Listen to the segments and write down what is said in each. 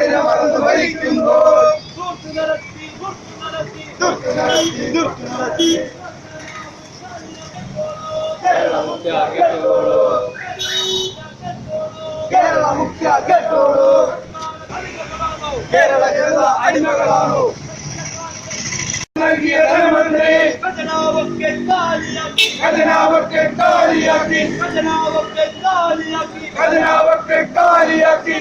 നാടിനെ മറന്നു നടത്തി കേരള മുഖ്യ കേട്ടോളൂ കേരള ജനത അടിമകളാണോ നൽകിയ ധനമന്ത്രി ഖജനാവൊക്കെ കാലിയാക്കി ഖജനാവൊക്കെ കാലിയാക്കി ഖജനാവൊക്കെ കാലിയാക്കി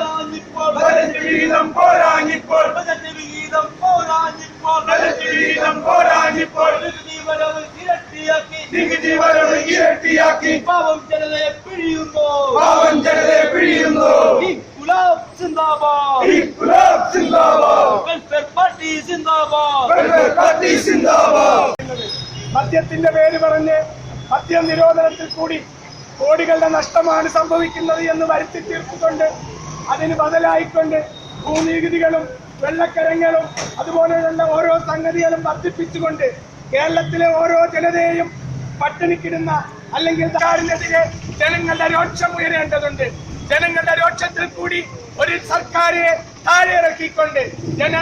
പോരാഞ്ഞിപ്പോൾ ബജറ്റ് വിഹിതം പോരാഞ്ഞിപ്പോൾ. ബജറ്റ് വിഹിതം പോരാഞ്ഞിപ്പോൾ. ബജറ്റ് വിഹിതം പോരാഞ്ഞിപ്പോൾ. നികുതി വരവ് ഇരട്ടിയാക്കി. നികുതി വരവ് ഇരട്ടിയാക്കി. പാവം ജനതയെ പിഴിയുന്നു. പാവം ജനതയെ പിഴിയുന്നു. ഈ ഗുലാബ് സിന്ദാബാദ്. ഈ ഗുലാബ് സിന്ദാബാദ്. വെൽഫെയർ പാർട്ടി സിന്ദാബാദ്. വെൽഫെയർ പാർട്ടി സിന്ദാബാദ്. മദ്യത്തിന്റെ പേര് പറഞ്ഞ് മദ്യം നിരോധനത്തിൽ കൂടി കോടികളുടെ നഷ്ടമാണ് സംഭവിക്കുന്നത് എന്ന് വരുത്തി തീർത്തുകൊണ്ട് അതിന് ബദലായിക്കൊണ്ട് ഭൂനികുതികളും വെള്ളക്കരങ്ങളും അതുപോലെയുള്ള ഓരോ സംഗതികളും വർദ്ധിപ്പിച്ചുകൊണ്ട് കേരളത്തിലെ ഓരോ ജനതയെയും പട്ടിണിക്കിടുന്ന അല്ലെങ്കിൽ സർക്കാരിനെതിരെ ജനങ്ങളുടെ രോക്ഷം ഉയരേണ്ടതുണ്ട്. ജനങ്ങളുടെ രോക്ഷത്തിൽ കൂടി ഒരു സർക്കാരിനെ താഴെ ഇറക്കിക്കൊണ്ട് ജന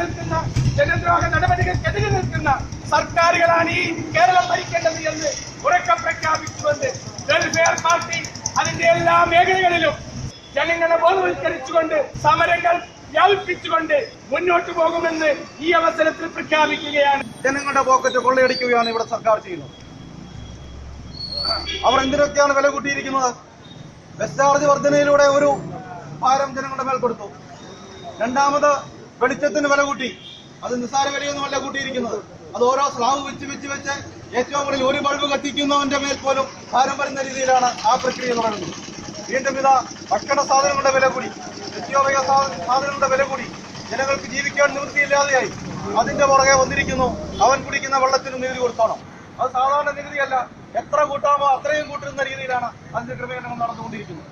നിൽക്കുന്ന ജനദ്രോഹ നടപടികൾക്കെതിരെ നിൽക്കുന്ന സർക്കാരുകളാണ് ഈ കേരളം ഭരിക്കേണ്ടത് എന്ന് ഉറക്കം പ്രഖ്യാപിച്ചുകൊണ്ട് വെൽഫെയർ പാർട്ടി അതിന്റെ എല്ലാ മേഖലകളിലും ജനങ്ങളെ ബോധവൽക്കരിച്ചുകൊണ്ട് സമരങ്ങൾ വ്യാപിപ്പിച്ചുകൊണ്ട് മുന്നോട്ട് പോകുമെന്ന് ഈ അവസരത്തിൽ പ്രഖ്യാപിക്കുകയാണ്. ജനങ്ങളുടെ പോക്കറ്റ് കൊള്ളയടിക്കുകയാണ് ഇവിടെ സർക്കാർ ചെയ്യുന്നത്. അവർ എന്തിനൊക്കെയാണ് വില കൂട്ടിയിരിക്കുന്നത്? ബസ് ചാർജ് വർധനയിലൂടെ ഒരു ഭാരം ജനങ്ങളുടെ മേൽ കൊടുത്തു. രണ്ടാമത് വെളിച്ചത്തിന് വില കൂട്ടി. അത് നിസ്സാര വിലയൊന്നുമല്ല കൂട്ടിയിരിക്കുന്നത്. അത് ഓരോ സ്ലാവ് വെച്ച് വെച്ച് വെച്ച് ഏറ്റവും കൂടുതൽ ഒരു ബൾബ് കത്തിക്കുന്നവന്റെ മേൽ പോലും ഭാരം വരുന്ന രീതിയിലാണ് ആ പ്രക്രിയ തുടങ്ങുന്നത് വീണ്ടും ഇതാ ഭക്ഷണ സാധനങ്ങളുടെ വില കൂടി. നിത്യോപയോഗ സാധനങ്ങളുടെ വില കൂടി. ജനങ്ങൾക്ക് ജീവിക്കാൻ നിവൃത്തിയില്ലാതെയായി. അതിന്റെ പുറകെ വന്നിരിക്കുന്നു. അവൻ കുടിക്കുന്ന വെള്ളത്തിന് നികുതി കൊടുത്തോണം. അത് സാധാരണ നികുതിയല്ല. എത്ര കൂട്ടാമോ അത്രയും കൂട്ടുന്ന രീതിയിലാണ് അതിന്റെ ക്രമീകരണം നടന്നുകൊണ്ടിരിക്കുന്നത്.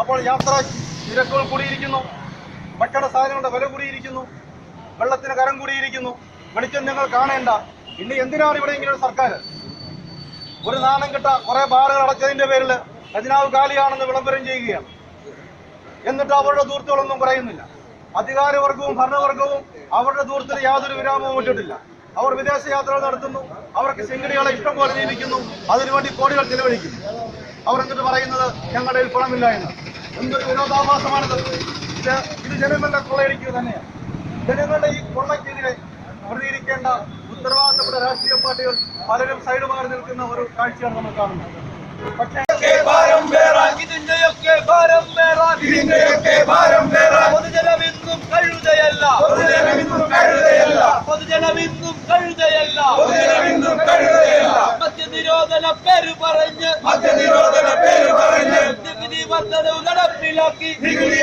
അപ്പോൾ യാത്ര നിരക്കുകൾ കൂടിയിരിക്കുന്നു. ഭക്ഷണ സാധനങ്ങളുടെ വില കൂടിയിരിക്കുന്നു. വെള്ളത്തിന് കരം കൂടിയിരിക്കുന്നു. വെളിച്ചം നിങ്ങൾ കാണേണ്ട. ഇനി എന്തിനാണ് ഇവിടെ ഇങ്ങനെ സർക്കാർ ഒരു നാണം കിട്ട കുറെ ബാറുകൾ അടച്ചതിന്റെ പേരിൽ ഖജനാവ് കാലിയാണെന്ന് വിളംബരം ചെയ്യുകയാണ്. എന്നിട്ട് അവരുടെ ദൂർത്തുകളൊന്നും പറയുന്നില്ല. അധികാരവർഗവും ഭരണവർഗവും അവരുടെ ദൂരത്തിന് യാതൊരു വിരാമവും ഇട്ടിട്ടില്ല. അവർ വിദേശ യാത്രകൾ നടത്തുന്നു. അവർക്ക് ശിങ്കടികളെ ഇഷ്ടം പോലെ നിയമിക്കുന്നു അതിനുവേണ്ടി കോടികൾ ചെലവഴിക്കുന്നു. അവർ എന്നിട്ട് പറയുന്നത് ഞങ്ങളുടെ കയ്യിൽ പണമില്ല എന്ന്. എന്തൊരു വിനോദാഭാസമാണ് ഇത്. ഇത് ജനങ്ങളുടെ കൊള്ളയടിക്കുക തന്നെയാണ്. ജനങ്ങളുടെ ഈ കൊള്ളയ്ക്കെതിരെ പ്രതികരിക്കേണ്ട ഉത്തരവാദിത്തപ്പെട്ട രാഷ്ട്രീയ പാർട്ടികൾ പലരും സൈഡ് മാറി നിൽക്കുന്ന ഒരു കാഴ്ചയാണ് നമ്മൾ കാണുന്നത്. ഭാരം ഇതിന്റെയൊക്കെ ഭാരം വേറാൻ ഇതിന്റെയൊക്കെ ഭാരം വേറാൻ പൊതുജനമിന്നും കഴുതയല്ല. പൊതുജനമിന്നും കഴുതയല്ല. പൊതുജനമിന്നും കഴുതയല്ല. പൊതുജനമിന്നും കഴുതയല്ല. മദ്യനിരോധന പേര് പറഞ്ഞ്. മദ്യനിരോധന പേര് പറഞ്ഞ്. നികുതി വർധനവ് നടപ്പിലാക്കി. നികുതി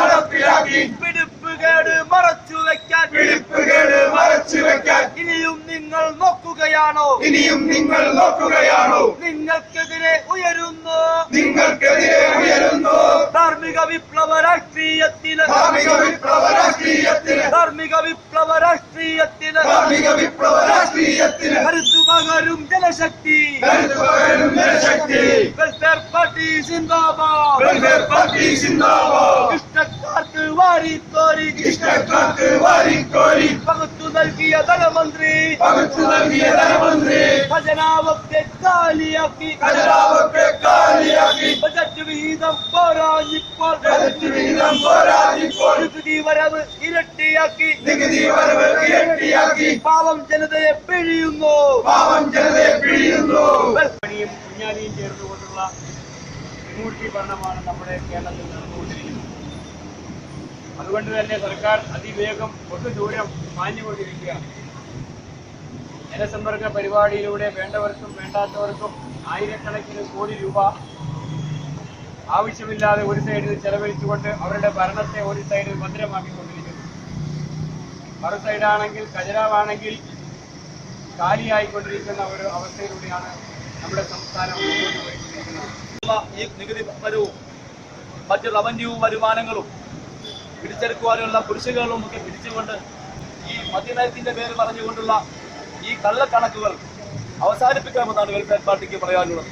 നടപ്പിലാക്കി. പിടിപ്പുകേട് മറച്ചു വെക്കാൻ പിടിപ്പുകേട് മറച്ചു വെക്കാൻ ഇനിയും നിങ്ങൾ നോക്കുകയാണോ? ഇനിയും നിങ്ങൾ നോക്കുകയാണോ? നിങ്ങൾക്കെതിരെ ഉയരുന്നു. നിങ്ങൾക്കെതിരെ ഉയരുന്നു. ധാർമ്മിക വിപ്ലവ രാഷ്ട്രീയത്തിന് ധാർമ്മിക വിപ്ലവ രാഷ്ട്രീയത്തിന് ധാർമ്മിക വിപ്ലവ രാഷ്ട്രീയത്തിന് ധാർമ്മിക വിപ്ലവ രാഷ്ട്രീയത്തിന് കരുത്തു പകരും ജനശക്തി. കരുത്തുപകരും ജനശക്തി. വെൽഫെയർ പാർട്ടി സിന്ദാബാദ് വെൽഫെയർ പാർട്ടി സിന്ദാബാദ് ഇഷ്ടക്കാർക്ക് കോരി ഇഷ്ടക്കാർക്ക് വാരിക്കോരി പകുത്തു നൽകിയ ധനമന്ത്രി. പകുത്തു നൽകിയ ധനമന്ത്രി. ഖജനാവൊക്കെ കാലിയാക്കി. ഖജനാവൊക്കെ കാലിയാക്കി. ബജറ്റ് വിഹിതം പോരാഞ്ഞിപ്പോൾ. ബജറ്റ് വിഹിതം പോരാഞ്ഞിപ്പോൾ. നികുതി വരവ് ഇരട്ടിയാക്കി. നികുതി വരവ് ഇരട്ടിയാക്കി. പാവം ജനതയെ പിഴിയുന്നു. പാവം ജനതയെ പിഴിയുന്നു. പണിയും കുഞ്ഞാലിയും ചേർന്നുകൊണ്ടുള്ള വിമൂർത്തി ഭരണമാണ് നമ്മുടെ കേരളത്തിൽ നടന്നുകൊണ്ടിരിക്കുന്നത്. അതുകൊണ്ട് തന്നെ സർക്കാർ അതിവേഗം ഒട്ടു ദൂരം മാഞ്ഞുകൊണ്ടിരിക്കുകയാണ്. ജനസമ്പർക്ക പരിപാടിയിലൂടെ വേണ്ടവർക്കും വേണ്ടാത്തവർക്കും ആയിരക്കണക്കിന് കോടി രൂപ ആവശ്യമില്ലാതെ ഒരു സൈഡിൽ ചെലവഴിച്ചുകൊണ്ട് അവരുടെ ഭരണത്തെ ഒരു സൈഡിൽ ഭദ്രമാക്കിക്കൊണ്ടിരിക്കുന്നു. മറു സൈഡാണെങ്കിൽ ഖജരാവാണെങ്കിൽ കാലിയായിക്കൊണ്ടിരിക്കുന്ന ഒരു അവസ്ഥയിലൂടെയാണ് നമ്മുടെ സംസ്ഥാനം ഈ നികുതി വരവും മറ്റ് റവന്യൂ വരുമാനങ്ങളും പിടിച്ചെടുക്കുവാനുള്ള കുരിശുകളും ഒക്കെ പിടിച്ചുകൊണ്ട് ഈ മദ്യനയത്തിന്റെ പേര് പറഞ്ഞുകൊണ്ടുള്ള ഈ കള്ളക്കണക്കുകൾ അവസാനിപ്പിക്കണമെന്നാണ് വെൽഫെയർ പാർട്ടിക്ക് പറയാനുള്ളത്.